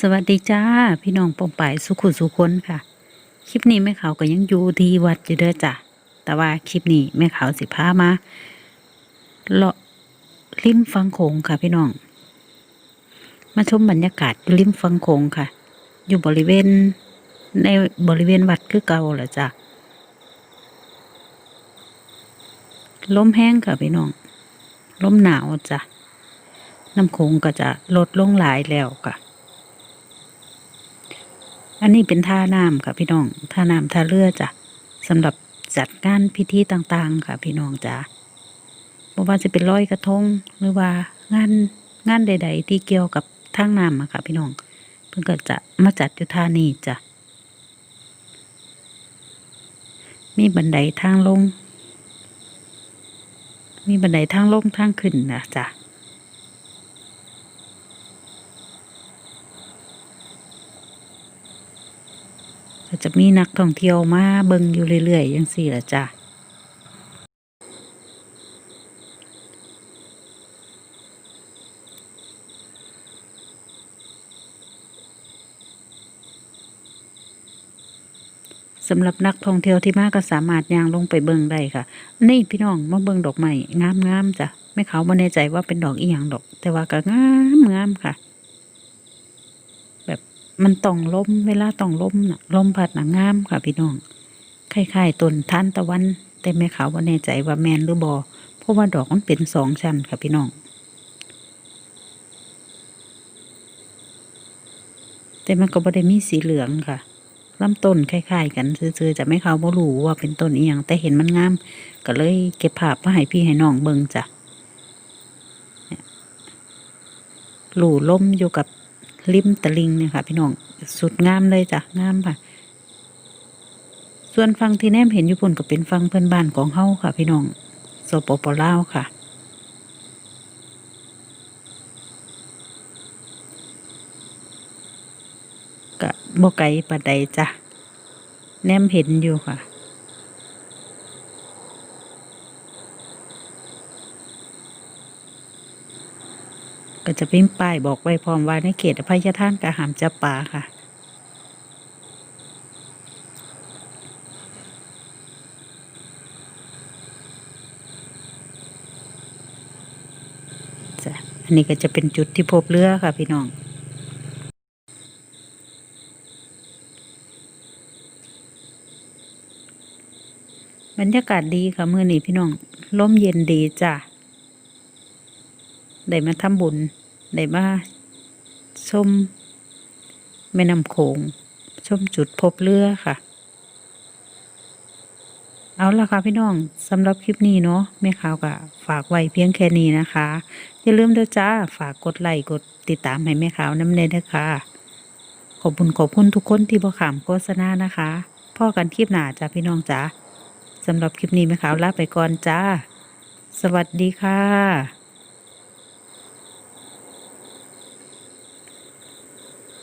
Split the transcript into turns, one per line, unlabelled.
สวัสดีจ้า พี่น้องปองป่ายสุขุสุคนค่ะ คลิปนี้แม่ขาวก็ยังอยู่ที่วัดอยู่เด้อจ้ะแต่ว่าคลิปนี้แม่ขาวสิพามาเลาะริมฟังโขงค่ะ พี่น้อง มาชมบรรยากาศริมฟังโขงค่ะ อยู่บริเวณในบริเวณวัดคือเก่าแหละจ้ะลมแห้งค่ะพี่น้องลมหนาวจ้ะน้ำโขงก็จะลดลงหลายแล้วค่ะ อันนี้เป็นท่าน้ำค่ะพี่น้องท่าน้ำท่าเรือจ้ะสำหรับจัดงานพิธีต่างๆ ค่ะ พี่น้องจ้ะบ่ว่าจะเป็นร้อยกระทงหรือว่างานงานใด ๆ ที่เกี่ยวกับทางน้ำอะค่ะ พี่น้อง เพิ่นก็จะมาจัดอยู่ท่านี้จ้ะมีบันไดทางลง มีบันไดทางลงทางขึ้นนะจ้ะ ก็จะมีนักท่องเที่ยวมาเบิ่งอยู่เรื่อยๆอย่างสี่ละจ้ะสำหรับนักท่องเที่ยวที่มาก็สามารถย่างลงไปเบิ่งได้ค่ะ นี่พี่น้องมาเบิ่งดอกไม้งามๆจ้ะไม่เขาบ่แน่ใจว่าเป็นดอกอีหยังดอก แต่ว่าก็งามงามค่ะ มันต้องล้มเวลาต้องล้มน่ะล้มพัดน่ะงามค่ะพี่น้องคล้ายๆต้นทานตะวัน แต่แม่ขาบ่แน่ใจว่าแมนหรือบ่เพราะว่าดอกมันเป็นสองชั้นค่ะพี่น้องแต่มันก็บ่ได้มีสีเหลืองค่ะลำต้นคล้ายๆ กันซื่อๆจะไม่เขาบ่รู้ว่าเป็นต้นอีหยังแต่เห็นมันงาม ก็เลยเก็บภาพมาให้พี่ให้น้องเบิ่งจ้ะหลู่ล่มอยู่กับ ริมตะลิงเนี่ยค่ะ พี่น้องสุดงามเลยจ้ะงามค่ะ ส่วนฟังที่แนมเห็นอยู่พุ่นก็เป็นฟังเพื่อนบ้านของเฮาค่ะ พี่น้องสปปลาวค่ะก็บ่ไกลปานใดจ้ะแนมเห็นอยู่ค่ะ ก็จะเป็นป้ายบอกไว้พร้อมว่าในเขตอภัยทานกะหามจับปลาค่ะจ้ะอันนี้ก็จะเป็นจุดที่พบเรือค่ะพี่น้องบรรยากาศดีค่ะเมื่อนี้พี่น้องลมเย็นดีจ้ะ ได้มาทำบุญได้มาชมแม่น้ำโขงชมจุดพบเรือค่ะ เอาละค่ะพี่น้องสำหรับคลิปนี้เนาะแม่ข่าวก็ฝากไว้เพียงแค่นี้นะคะ อย่าลืมเด้อจ้า ฝากกดไลค์กดติดตามให้แม่ข่าวน้ำเนยด้วยค่ะ ขอบคุณขอบคุณทุกคนที่บ่ขามโฆษณานะคะพ่อกันคลิปหน้าจ้าพี่น้องจ้าสำหรับคลิปนี้แม่ข่าวลาไปก่อนจ้า สวัสดีค่ะ